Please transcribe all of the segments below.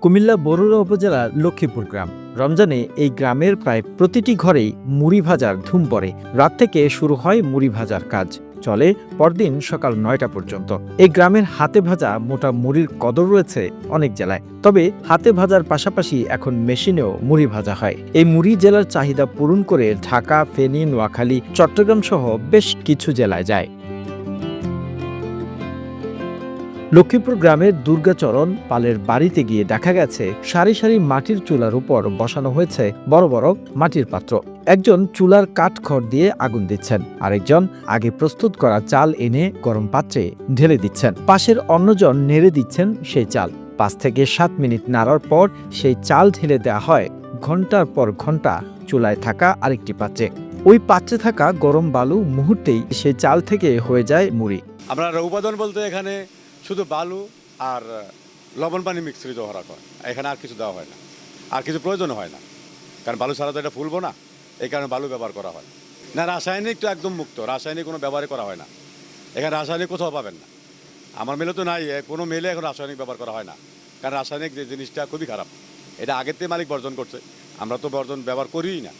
কুমিল্লা বরুড়া উপজেলার লক্ষ্মীপুর গ্রাম। রমজানে এই গ্রামের প্রায় প্রতিটি ঘরেই মুড়ি ভাজার ধুম পড়ে। রাত থেকে শুরু হয় মুড়ি ভাজার কাজ। চলে পরদিন সকাল নয়টা পর্যন্ত। এই গ্রামের হাতে ভাজা মোটা মুড়ির কদর রয়েছে অনেক জেলায়। তবে হাতে ভাজার পাশাপাশি এখন মেশিনেও মুড়ি ভাজা হয়। এই মুড়ি জেলার চাহিদা পূরণ করে ঢাকা, ফেনী, নোয়াখালী চট্টগ্রাম সহ বেশ কিছু জেলায় যায়। লক্ষ্মীপুর গ্রামের দুর্গাচরণ পালের বাড়িতে গিয়ে দেখা গেছে সারি সারি মাটির চুলার উপর বসানো হয়েছে বড় বড় মাটির পাত্র। একজন চুলার কাঠ খড় দিয়ে আগুন দিচ্ছেন, আরেকজন আগে প্রস্তুত করা চাল এনে গরম পাত্রে ঢেলে দিচ্ছেন। পাশের অন্যজন নেড়ে দিচ্ছেন সেই চাল। পাঁচ থেকে সাত মিনিট নাড়ার পর সেই চাল ঢেলে দেওয়া হয়। ঘণ্টার পর ঘণ্টা চুলায় থাকা আরেকটি পাত্রে। ওই পাত্রে থাকা গরম বালু মুহূর্তেই সেই চাল থেকে হয়ে যায় মুড়ি। আপনার উপাদান বলতে এখানে শুধু বালু আর লবণ পানি মিক্সিত করা হয় এখানে আর কিছু দেওয়া হয় না। আর কিছু প্রয়োজন হয় না। কারণ বালু ছাড়া তো এটা ফুলবো না। এই কারণে বালু ব্যবহার করা হয় না। রাসায়নিক তো একদম মুক্ত। রাসায়নিক কোনো ব্যবহারই করা হয় না। এখানে রাসায়নিক কোথাও পাবেন না। আমার মেলে তো নাই। কোনো মেলে এখন রাসায়নিক ব্যবহার করা হয় না। কারণ রাসায়নিক যে জিনিসটা খুবই খারাপ। এটা আগের থেকে মালিক বর্জন করছে। আমরা তো বর্জন ব্যবহার করিই না।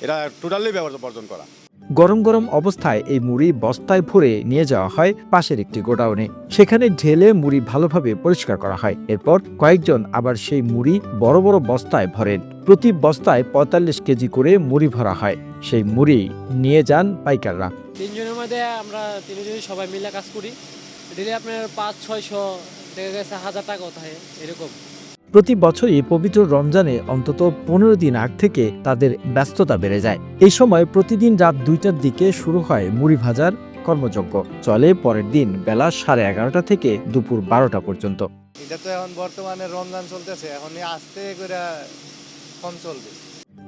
এটা টোটালি ব্যবহার বর্জন করা। গরম গরম অবস্থায় এই মুড়ি বস্তায় ভরে নিয়ে যাওয়া হয় পাশের একটি গোডাউনে। সেখানে ঢেলে মুড়ি ভালোভাবে পরিষ্কার করা হয়। এরপর কয়েকজন আবার সেই মুড়ি বড় বড় বস্তায় ভরেন। প্রতি বস্তায় পঁয়তাল্লিশ কেজি করে মুড়ি ভরা হয়। সেই মুড়ি নিয়ে যান পাইকাররা। তিনজনের মধ্যে আমরা তিনজনই সবাই মিলে কাজ করি। ডেলি আপনার পাঁচ, ছয়শো, দেখা গেছে হাজার টাকা থাকে এরকম। প্রতি বছরই পবিত্র রমজানে অন্তত পনেরো দিন আগ থেকে তাদের ব্যস্ততা বেড়ে যায়। এই সময় প্রতিদিন রাত দুইটার দিকে শুরু হয় মুড়ি ভাজার কর্মযজ্ঞ। চলে পরের দিন বেলা সাড়ে এগারোটা থেকে দুপুর বারোটা পর্যন্ত। এটা তো এখন বর্তমানে রমজান চলতেছে এখন আস্তে করে কম চলবে।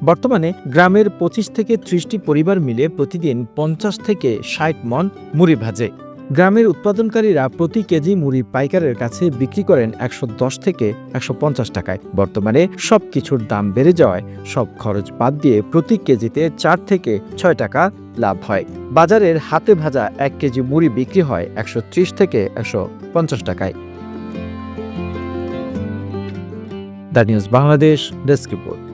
বর্তমানে গ্রামের পঁচিশ থেকে ত্রিশটি পরিবার মিলে প্রতিদিন পঞ্চাশ থেকে ষাট মন মুড়ি ভাজে। গ্রামের উৎপাদনকারীরা প্রতি কেজি মুড়ি পাইকারের কাছে বিক্রি করেন একশো দশ থেকে একশো পঞ্চাশ টাকায়। বর্তমানে সব কিছুর দাম বেড়ে যাওয়ায় সব খরচ বাদ দিয়ে প্রতি কেজিতে চার থেকে ছয় টাকা লাভ হয়। বাজারের হাতে ভাজা এক কেজি মুড়ি বিক্রি হয় একশো ত্রিশ থেকে একশো পঞ্চাশ টাকায়। The news Bangladesh desk report.